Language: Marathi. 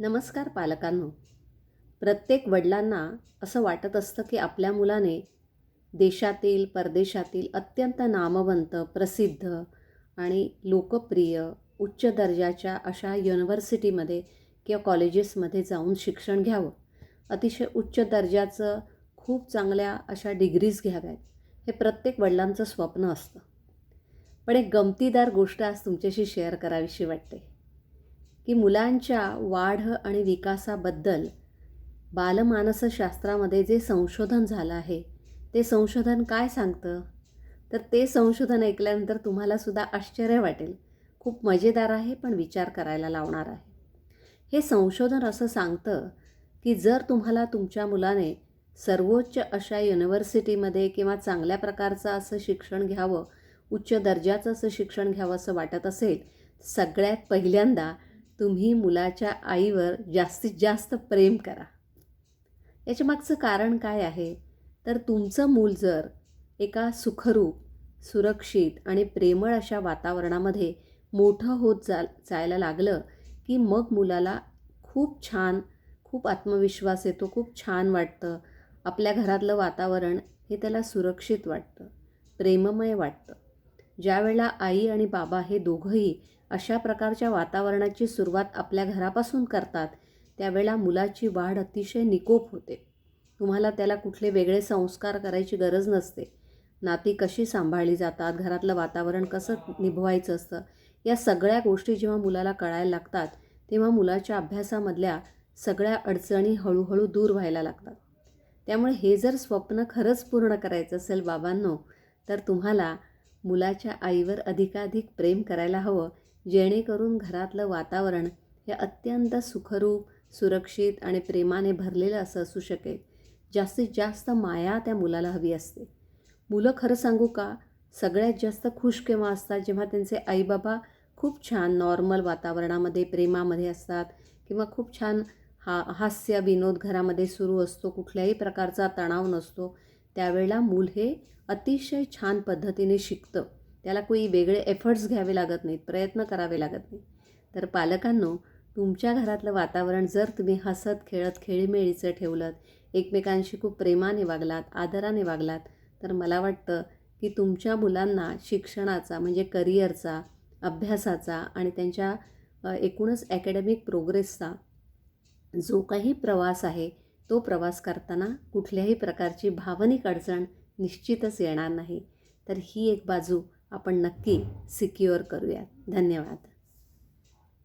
नमस्कार पालकांनो. प्रत्येक वडिलांना असं वाटत असतं की आपल्या मुलाने देशातील परदेशातील अत्यंत नामवंत प्रसिद्ध आणि लोकप्रिय उच्च दर्जाच्या अशा युनिव्हर्सिटीमध्ये किंवा कॉलेजेसमध्ये जाऊन शिक्षण घ्यावं. अतिशय उच्च दर्जाचं खूप चांगल्या अशा डिग्रीज घ्याव्यात हे प्रत्येक वडिलांचं स्वप्न असतं. पण एक गमतीदार गोष्ट आज तुमच्याशी शेअर करावीशी वाटते. की मुलांच्या वाढ आणि विकासाबद्दल बालमानसशास्त्रामध्ये जे संशोधन झालं आहे ते संशोधन काय सांगतं? तर ते संशोधन ऐकल्यानंतर तुम्हालासुद्धा आश्चर्य वाटेल. खूप मजेदार आहे पण विचार करायला लावणार आहे. हे संशोधन असं सांगतं की जर तुम्हाला तुमच्या मुलाने सर्वोच्च अशा युनिव्हर्सिटीमध्ये किंवा चांगल्या प्रकारचं असं शिक्षण घ्यावं उच्च दर्जाचं असं शिक्षण घ्यावं असं वाटत असेल सगळ्यात पहिल्यांदा तुम्ही मुलाच्या आईवर जास्तीत जास्त प्रेम करा. याच्या मागचं कारण काय आहे? तर तुमचं मूल जर एका सुखरूप सुरक्षित आणि प्रेमळ अशा वातावरणामध्ये मोठं होत जा जायला लागलं की मग मुलाला खूप छान खूप आत्मविश्वास येतो खूप छान वाटतं. आपल्या घरातलं वातावरण हे त्याला सुरक्षित वाटतं प्रेममय वाटतं. ज्यावेळेला आई आणि बाबा हे दोघंही अशा प्रकारच्या वातावरणाची सुरुवात आपल्या घरापासून करतात. त्यावेळेला मुलाची वाढ अतिशय निकोप होते. तुम्हाला त्याला कुठले वेगळे संस्कार करायची गरज नसते. नाती कशी सांभाळली जातात घरातलं वातावरण कसं निभवायचं असतं या सगळ्या गोष्टी जेव्हा मुलाला कळायला लागतात तेव्हा मुलाच्या अभ्यासामधल्या सगळ्या अडचणी हळूहळू दूर व्हायला लागतात. त्यामुळे हे जर स्वप्न खरंच पूर्ण करायचं असेल बाबांनो तर तुम्हाला मुलाच्या आईवर अधिकाधिक प्रेम करायला हवं जेणेकरून घरातलं वातावरण हे अत्यंत सुखरूप सुरक्षित आणि प्रेमाने भरलेलं असं असू शकेल. जास्तीत जास्त माया त्या मुलाला हवी असते. मुलं खरं सांगू का? सगळ्यात जास्त खुश केव्हा असतात? जेव्हा त्यांचे आईबाबा खूप छान नॉर्मल वातावरणामध्ये प्रेमामध्ये असतात किंवा खूप छान हा हास्य विनोद घरामध्ये सुरू असतो कुठल्याही प्रकारचा तणाव नसतो त्यावेळेला मूल हे अतिशय छान पद्धतीने शिकतं. त्याला कोई वेगळे एफर्ट्स घ्यावे लागत नाहीत प्रयत्न करावे लागत नाही तर पालकांनो तुमच्या घरातलं वातावरण जर तुम्ही हसत खेळत खेळीमेळीचं ठेवलं एकमेकांशी खूप प्रेमाने वागलात आदराने वागलात तर मला वाटतं की तुमच्या मुलांना शिक्षणाचा म्हणजे करिअरचा अभ्यासाचा आणि त्यांच्या एकूणच ॲकॅडमिक प्रोग्रेसचा जो काही प्रवास आहे तो प्रवास करताना कुठल्याही प्रकारची भावनिक अडचण निश्चितच येणार नाही. तर ही एक बाजू आपण नक्की सिक्युअर करूयात. धन्यवाद.